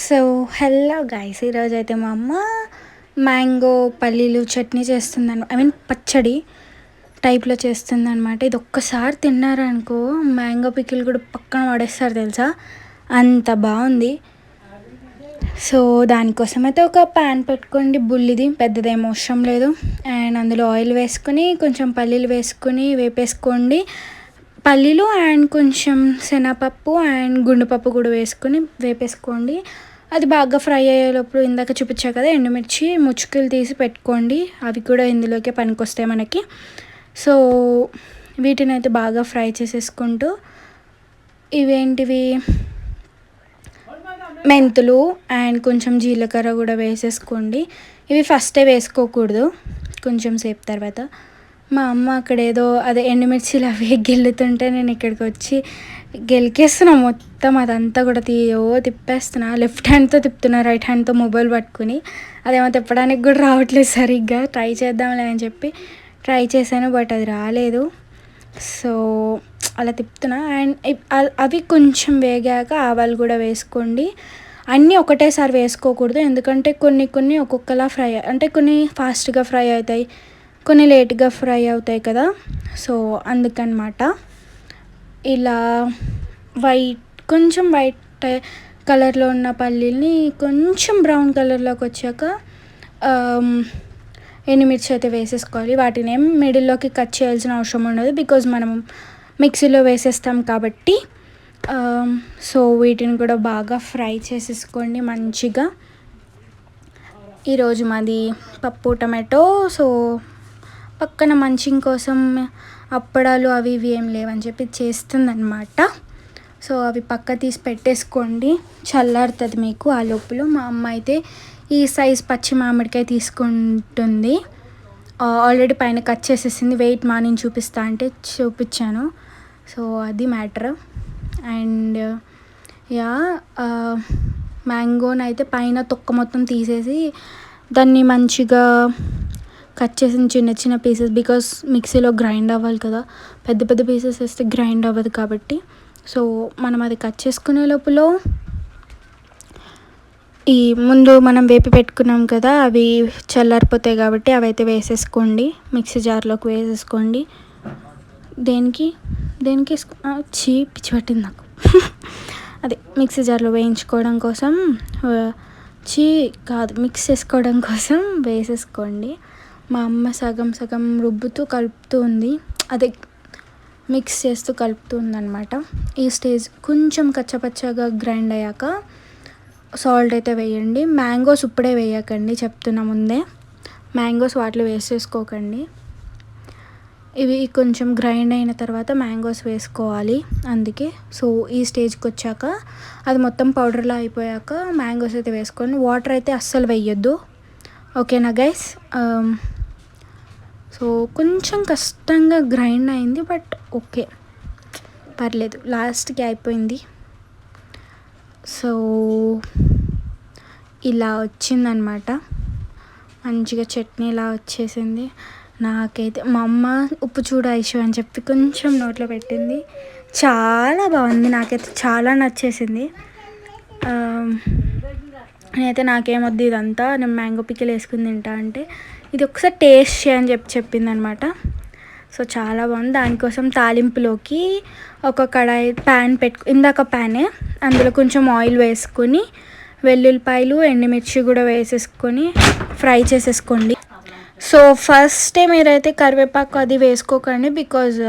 So hello guys ఈరోజు అయితే మా అమ్మ మ్యాంగో పల్లీలు చట్నీ చేస్తుందన్న ఐ మీన్ పచ్చడి టైప్లో చేస్తుందనమాట ఇది ఒక్కసారి తిన్నారనుకో మ్యాంగో పికిల్ కూడా పక్కన పడేస్తారు తెలుసా? అంత బాగుంది. సో దానికోసం అయితే ఒక ప్యాన్ పెట్టుకోండి. బుల్లిది పెద్దదేం అవసరం లేదు. అండ్ అందులో ఆయిల్ వేసుకొని కొంచెం పల్లీలు వేసుకొని వేపేసుకోండి. పల్లీలు అండ్ కొంచెం శనగపప్పు అండ్ గుండుపప్పు కూడా వేసుకొని వేపేసుకోండి. అది బాగా ఫ్రై అయ్యేటప్పుడు ఇందాక చూపించా కదా ఎండుమిర్చి ముచ్చుకలు తీసి పెట్టుకోండి. అవి కూడా ఇందులోకే పనికొస్తాయి మనకి. సో వీటిని అయితే బాగా ఫ్రై చేసేసుకుంటూ ఇవేంటివి? మెంతులు అండ్ కొంచెం జీలకర్ర కూడా వేసేసుకోండి. ఇవి ఫస్టే వేసుకోకూడదు కొంచెం సేపు తర్వాత. మా అమ్మ అక్కడ ఏదో అదే ఎండుమిర్చిలు అవి గెలుతుంటే నేను ఇక్కడికి వచ్చి గెలికేస్తున్నా. మొత్తం అదంతా కూడా తీయో తిప్పేస్తున్నా. లెఫ్ట్ హ్యాండ్తో తిప్పుతున్నా రైట్ హ్యాండ్తో మొబైల్ పట్టుకుని. అదేమో తిప్పడానికి కూడా రావట్లేదు సరిగ్గా. ట్రై చేద్దాంలే అని చెప్పి ట్రై చేశాను బట్ అది రాలేదు. సో అలా తిప్పుతున్నా. అండ్ అవి కొంచెం వేగాక ఆవాలు కూడా వేసుకోండి. అన్నీ ఒకటేసారి వేసుకోకూడదు. ఎందుకంటే కొన్ని కొన్ని ఒక్కొక్కలా ఫ్రై అంటే కొన్ని ఫాస్ట్గా ఫ్రై అవుతాయి. కొన్ని లేట్గా ఫ్రై అవుతాయి కదా. సో అందుకనమాట. ఇలా వైట్ కొంచెం వైట్ కలర్లో ఉన్న పల్లీల్ని కొంచెం బ్రౌన్ కలర్లోకి వచ్చాక ఎండుమిర్చి అయితే వేసేసుకోవాలి. వాటిని ఏం మిడిల్లోకి కట్ చేయాల్సిన అవసరం ఉండదు బికాజ్ మనం మిక్సీలో వేసేస్తాం కాబట్టి. సో వీటిని కూడా బాగా ఫ్రై చేసేసుకోండి మంచిగా. ఈరోజు మాది పప్పు టమాటో సో పక్కన మంచింగ్ కోసం అప్పడాలు అవి ఇవి ఏం లేవని చెప్పి చేస్తుందన్నమాట. సో అవి పక్క తీసి పెట్టేసుకోండి. చల్లారుతుంది మీకు ఆ లోపల. మా అమ్మ అయితే ఈ సైజ్ పచ్చి మామిడికాయ తీసుకుంటుంది. ఆల్రెడీ పైన కట్ చేసేసింది. వెయిట్ మార్నింగ్ చూపిస్తా అంటే చూపించాను. సో అది మ్యాటర్. అండ్ యా మ్యాంగోని అయితే పైన తొక్క మొత్తం తీసేసి దాన్ని మంచిగా కట్ చేసిన చిన్న చిన్న పీసెస్ బికాస్ మిక్సీలో గ్రైండ్ అవ్వాలి కదా. పెద్ద పెద్ద పీసెస్ వేస్తే గ్రైండ్ అవ్వదు కాబట్టి. సో మనం అది కట్ చేసుకునే లోపల ఈ ముందు మనం వేపి పెట్టుకున్నాం కదా అవి చల్లారిపోతాయి కాబట్టి అవి అయితే వేసేసుకోండి. మిక్సీ జార్లోకి వేసేసుకోండి. దేనికి? దేనికి? చీ పిచ్చి పట్టింది నాకు. అదే మిక్సీ జార్లో వేయించుకోవడం కోసం చీ కాదు మిక్స్ చేసుకోవడం కోసం వేసేసుకోండి. మా అమ్మ సగం సగం రుబ్బుతూ కలుపుతూ ఉంది. అదే మిక్స్ చేస్తూ కలుపుతూ ఉందన్నమాట. ఈ స్టేజ్ కొంచెం కచ్చపచ్చగా గ్రైండ్ అయ్యాక సాల్ట్ అయితే వేయండి. మ్యాంగోస్ ఇప్పుడే వేయకండి చెప్తున్నా ముందే. మ్యాంగోస్ వాటిలో వేసేసుకోకండి. ఇవి కొంచెం గ్రైండ్ అయిన తర్వాత మ్యాంగోస్ వేసుకోవాలి అందుకే. సో ఈ స్టేజ్కి వచ్చాక అది మొత్తం పౌడర్లా అయిపోయాక మ్యాంగోస్ అయితే వేసుకోండి వాటర్ అయితే అస్సలు వేయొద్దు. ఓకేనా గైస్ సో కొంచెం కష్టంగా గ్రైండ్ అయింది బట్ ఓకే పర్లేదు లాస్ట్కి అయిపోయింది. సో ఇలా వచ్చిందనమాట మంచిగా చట్నీ ఇలా వచ్చేసింది. నాకైతే మా అమ్మ ఉప్పు చూడ అని చెప్పి కొంచెం నోట్లో పెట్టింది. చాలా బాగుంది నాకైతే చాలా నచ్చేసింది. Um, నేనైతే నాకేమొద్దు ఇదంతా నేను మ్యాంగో పికిల్ వేసుకుని తింటా అంటే ఇది ఒకసారి టేస్ట్ చేయని చెప్పి చెప్పింది అనమాట సో చాలా బాగుంది. దానికోసం తాలింపులోకి ఒక కడాయి ప్యాన్ పెట్టు ఇందాక ప్యానే అందులో కొంచెం ఆయిల్ వేసుకొని వెల్లుల్లిపాయలు ఎండుమిర్చి కూడా వేసేసుకొని ఫ్రై చేసేసుకోండి. సో ఫస్ట్ మీరైతే కరివేపాకు అది వేసుకోకండి బికాజ్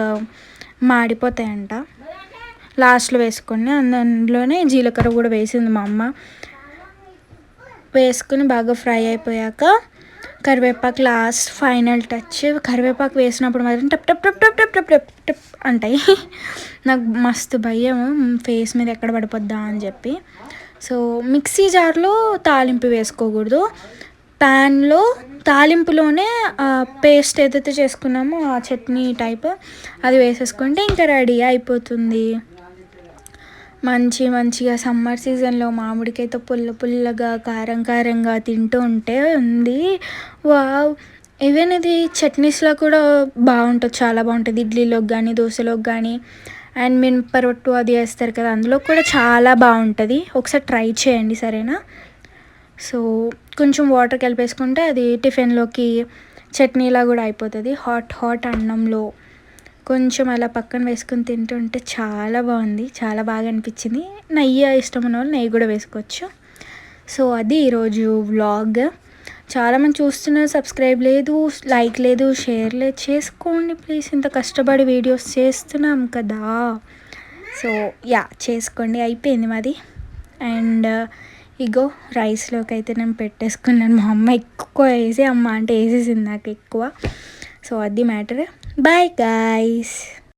మాడిపోతాయంట. లాస్ట్లో వేసుకోండి. అందులోనే జీలకర్ర కూడా వేసింది మా అమ్మ. వేసుకుని బాగా ఫ్రై అయిపోయాక కరివేపాకు లాస్ట్ ఫైనల్ టచ్. కరివేపాకు వేసినప్పుడు మాత్రం టప్ టప్ టప్ టప్ టప్ టప్ టప్ టప్ అంటాయి. నాకు మస్తు భయం. ఫేస్ మీద ఎక్కడ పడిపోద్దా అని చెప్పి. సో మిక్సీ జార్లో తాలింపు వేసుకోకూడదు. ప్యాన్లో తాలింపులోనే పేస్ట్ ఏదైతే చేసుకున్నామో ఆ చట్నీ టైప్ అది వేసేసుకుంటే ఇంకా రెడీ అయిపోతుంది. మంచి మంచిగా సమ్మర్ సీజన్లో మామిడికాయతో పుల్ల పుల్లగా కారం కారంగా తింటూ ఉంటే ఉంది. వావ్! ఈవెన్ ఇది చట్నీస్లో కూడా బాగుంటుంది చాలా బాగుంటుంది. ఇడ్లీలోకి కానీ దోశలోకి కానీ అండ్ మినపరొట్టు అది వేస్తారు కదా అందులో కూడా చాలా బాగుంటుంది. ఒకసారి ట్రై చేయండి సరేనా? సో కొంచెం వాటర్ కలిపేసుకుంటే అది టిఫిన్లోకి చట్నీలా కూడా అయిపోతుంది. హాట్ హాట్ అన్నంలో. కొంచెం అలా పక్కన వేసుకొని తింటుంటే చాలా బాగుంది. చాలా బాగా అనిపించింది. నెయ్యి ఇష్టం ఉన్న వాళ్ళు నెయ్యి కూడా వేసుకోవచ్చు. సో అది ఈరోజు వ్లాగ్ చాలామంది చూస్తున్నారు సబ్స్క్రైబ్ లేదు లైక్ లేదు షేర్ లేదు. చేసుకోండి ప్లీజ్ ఇంత కష్టపడి వీడియోస్ చేస్తున్నాం కదా. సో యా చేసుకోండి. అయిపోయింది మాది. అండ్ ఇగో రైస్లోకి అయితే నేను పెట్టేసుకున్నాను. మా అమ్మ ఎక్కువ వేసి అమ్మ అంటే వేసేసింది నాకు ఎక్కువ. సో అది మ్యాటర్ బాయ్ గాయస్